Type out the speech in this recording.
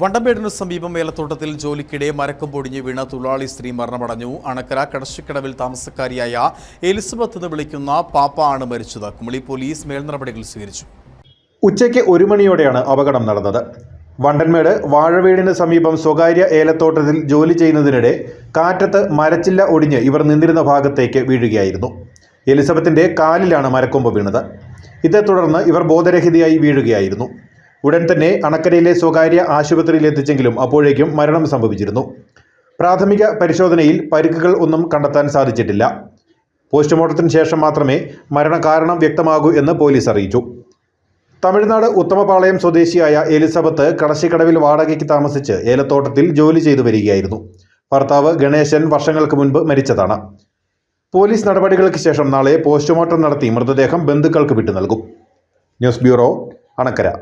വണ്ടമ്പേടിനു സമീപം ഏലത്തോട്ടത്തിൽ ജോലിക്കിടെ മരക്കം പൊടിഞ്ഞ് വീണ തൊഴിലാളി സ്ത്രീ മരണമടഞ്ഞു. അണക്കര കടശിക്കടവിൽ താമസക്കാരിയായ എലിസബത്ത് എന്ന് വിളിക്കുന്ന പാപ്പ ആണ് മരിച്ചത്. കുമളി പോലീസ് മേൽനടപടികൾ സ്വീകരിച്ചു. ഉച്ചയ്ക്ക് ഒരു മണിയോടെയാണ് അപകടം നടന്നത്. വണ്ടൻമേട് വാഴവീടിന് സമീപം സ്വകാര്യ ഏലത്തോട്ടത്തിൽ ജോലി ചെയ്യുന്നതിനിടെ കാറ്റത്ത് മരച്ചില്ല ഒടിഞ്ഞ് ഇവർ നിന്നിരുന്ന ഭാഗത്തേക്ക് വീഴുകയായിരുന്നു. എലിസബത്തിന്റെ കാലിലാണ് മരക്കൊമ്പ് വീണത്. ഇതേ തുടർന്ന് ഇവർ ബോധരഹിതയായി വീഴുകയായിരുന്നു. ഉടൻ തന്നെ അണക്കരയിലെ സ്വകാര്യ ആശുപത്രിയിൽ എത്തിച്ചെങ്കിലും അപ്പോഴേക്കും മരണം സംഭവിച്ചിരുന്നു. പ്രാഥമിക പരിശോധനയിൽ പരിക്കുകൾ ഒന്നും കണ്ടെത്താൻ സാധിച്ചിട്ടില്ല. പോസ്റ്റ്മോർട്ടത്തിന് ശേഷം മാത്രമേ മരണകാരണം വ്യക്തമാകൂ എന്ന് പോലീസ് അറിയിച്ചു. തമിഴ്നാട് ഉത്തമപാളയം സ്വദേശിയായ എലിസബത്ത് കടശിക്കടവിൽ വാടകയ്ക്ക് താമസിച്ച് ഏലത്തോട്ടത്തിൽ ജോലി ചെയ്തു വരികയായിരുന്നു. ഭർത്താവ് ഗണേശൻ വർഷങ്ങൾക്ക് മുൻപ് മരിച്ചതാണ്. പോലീസ് നടപടികൾക്ക് ശേഷം നാളെ പോസ്റ്റ്മോർട്ടം നടത്തി മൃതദേഹം ബന്ധുക്കൾക്ക് വിട്ടു നൽകും. News bureau Anakkara.